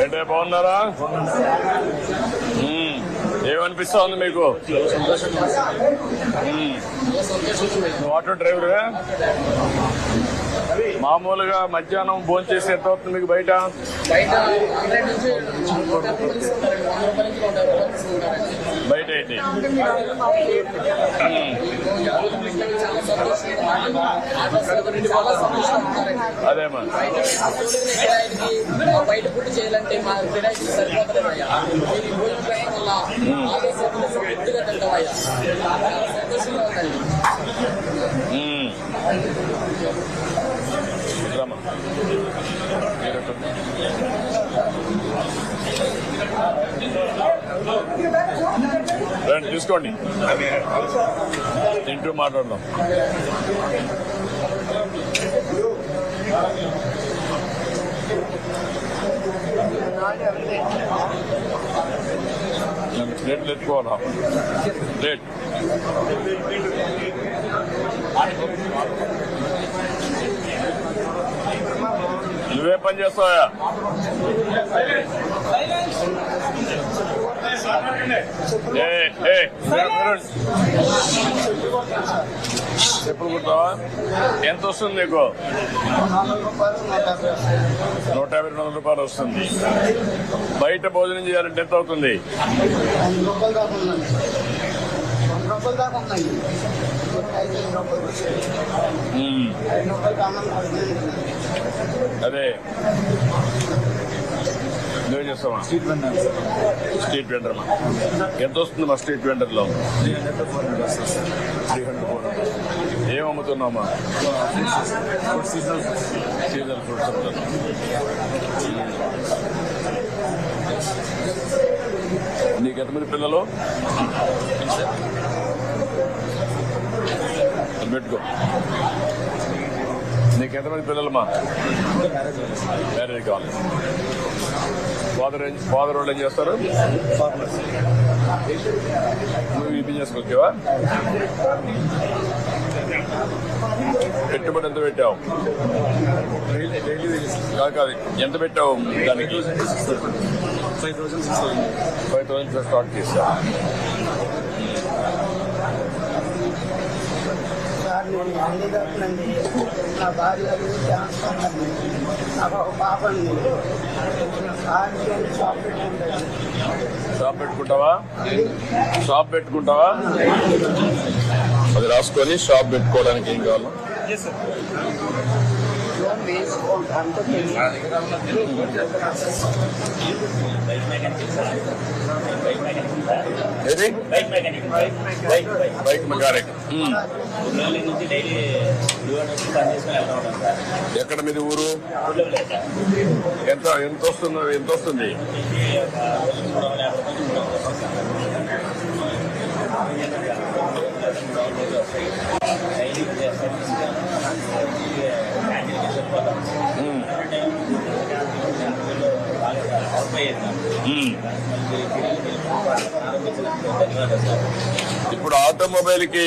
ఏంటే బాగున్నారా? ఏమనిపిస్తా ఉంది మీకు? Auto driver? మామూలుగా మధ్యాహ్నం భోజనం చేసి ఎంత అవుతుంది మీకు బయట? బయట అయితే అదేమా ఫుడ్ చేయాలంటే మా ఈ భోజనం పెట్టడం వల్ల తింటామయ్యా చాలా సంతోషంగా ఉందండి రండి తీసుకోండి. తింటూ మాట్లాడదాం. ప్లేట్లు ఎత్తుకోవాలా ప్లేట్ నువ్వే పని చేస్తావా చెప్పులు కుడతావా ఎంత వస్తుంది నీకు? నూట యాభై రెండు వందల రూపాయలు వస్తుంది. బయట భోజనం చేయాలంటే ఎంత అవుతుంది? ఐదు నువ్వేం చేస్తావా స్ట్రీట్ వెండర్ స్ట్రీట్ వెండర్ మా. ఎంత వస్తుంది మా street వెండర్లో three hundred to four hundred వస్తుంది సార్ త్రీ హండ్రెడ్ ఫోర్ ఏం అమ్ముతున్నామా సీజనల్ సీజనల్ ఫ్రూట్స్ అమ్ముతున్నాం నీకు ఎంతమంది పిల్లలు పెట్టుకో. నీకు ఎంతమంది పిల్లలమ్మా? మ్యారేజ్ మ్యారేజ్ కావాలి ఫాదర్ ఫాదర్ వాళ్ళు ఏం చేస్తారు? నువ్వు ఈ బిజినెస్ వచ్చావా? పెట్టుబడి ఎంత పెట్టావు? కాదు కాదు ఎంత పెట్టావు దానికి? Six five thousand six five thousand start చేసా సార్ నేను నా భార్య క్యాన్సర్ ఉందండి నాకు ఒక పాప షాప్ పెట్టుకుంటాను షాప్ పెట్టుకుంటావా? షాప్ పెట్టుకుంటావా? అది రాసుకొని షాప్ పెట్టుకోవడానికి ఏం కావాలి? బైక్ మెకానిక్ బైక్ మెకానిక్ ఎక్కడ మీది ఊరు? ఎంత ఎంత వస్తుంది ఎంత వస్తుంది ధన్యవాదాలు సార్ ఇప్పుడు ఆటోమొబైల్కి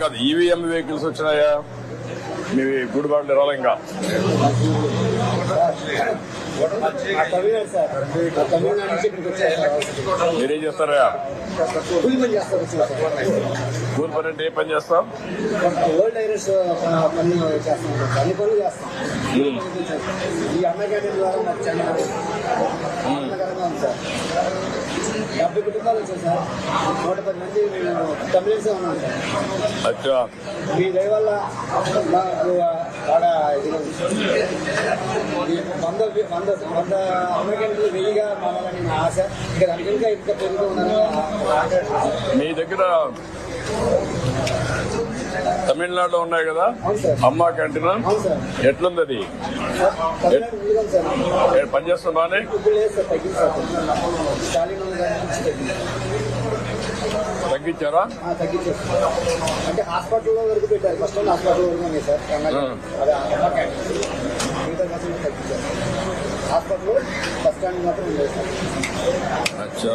కాదు ఈవీఎం వెహికల్స్ వచ్చినాయా? మీ గుడిబాట్లు రాలే ఇంకా? మీరేం చేస్తారా? కూలి పని అంటే ఏ పని చేస్తాం? ఈ అన్నగారి ద్వారా మాకు చాలా ఆనందకరంగా ఉంది సార్ డెబ్బై కుటుంబాలు వచ్చాయి సార్. నూట పది మంది తమిళన్స్ ఉన్నాం సార్. అచ్చా. మీ దయ వల్ల మాకు బాగా ఇదిగా ఉంది సార్. ఈ వంద వంద వంద అమెరికన్లు వెయ్యిగా మారాలని నా ఆశ. ఇక దానికి ఇంకా ఇంకా పెరుగుతూ ఉందని మీ దగ్గర తమిళనాడులో ఉన్నాయి కదా? అమ్మా క్యాంటీన్ ఎట్లుంది అది పనిచేస్తుంది బానే తగ్గించారా? అంటే హాస్పిటల్లో వరకు పెట్టారు. ఫస్ట్ టైం హాస్పిటల్ వరకు సార్. హాస్పిటల్ బస్ స్టాండ్ మాత్రం ఉండేది సార్. అచ్చా.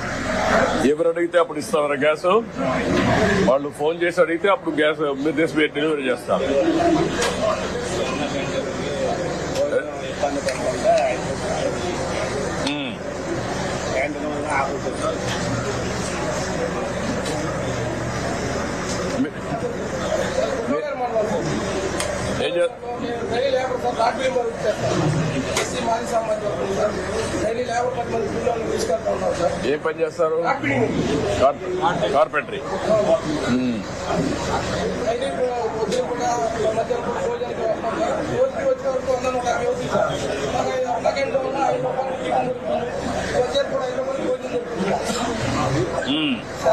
ఎవరు అడిగితే అప్పుడు ఇస్తామన్న గ్యాస్. వాళ్ళు ఫోన్ చేసి అడిగితే అప్పుడు గ్యాస్ మీరు తీసి మీరు డెలివరీ చేస్తారు. ఏం ఏం పని చేస్తారు? కార్పెంటరీ.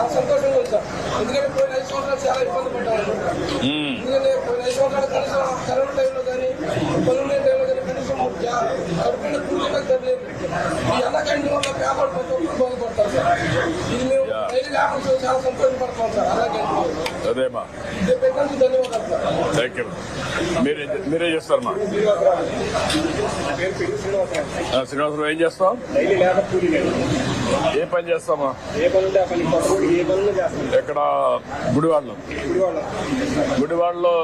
సంతోషంగా ఉంది ఎందుకంటే పోయిన ఐదు సంవత్సరాలు చాలా ఇబ్బంది పడ్డాము ఉమ్. ఎందుకంటే పోయిన ఐదు సంవత్సరాలు కనీసం కరోనా టైంలో కానీ పనులు ఎవరికైనా పూర్తిగా తెలియదు ఈ అన్న క్యాంటీన్ వల్ల పేపర్ ప్రతి ఒక్కరు బాగుపడతారు సార్ ఇది చాలా సార్. అదేమా థ్యాంక్ యూ మీరే పేరు పిడి శ్రీనివాసరావు ఏం నేను ఏ పని చేస్తామా ఎక్కడ? గుడివాడలో. గుడివాడలో.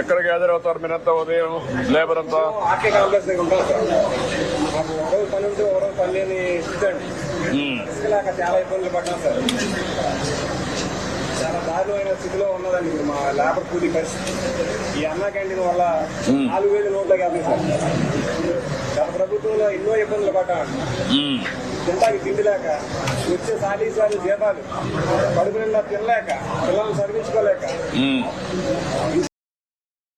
ఎక్కడ గ్యాదర్ అవుతారు? మీరంతా ఉదయం లేబర్ అంతా? మాకు పని ఉంటే పని లేని ఇస్తాండి. ఇసుకలేక చాలా ఇబ్బందులు పడ్డాం సార్. చాలా దారుణమైన స్థితిలో ఉన్నదండి ఇప్పుడు మా లేబర్ కూలీ పరిస్థితి. ఈ అన్నా క్యాంటీన్ వల్ల నాలుగు వేలు నోట్లోకి వెళ్తాయి సార్. గత ప్రభుత్వంలో ఎన్నో ఇబ్బందులు పడ్డాం. ఉమ్. తింటాకి తిండి లేక వచ్చే సాలి సాలి జీతాలు కడుపు నిండా తినలేక పిల్లల్ని చదివించుకోలేక. ఉమ్.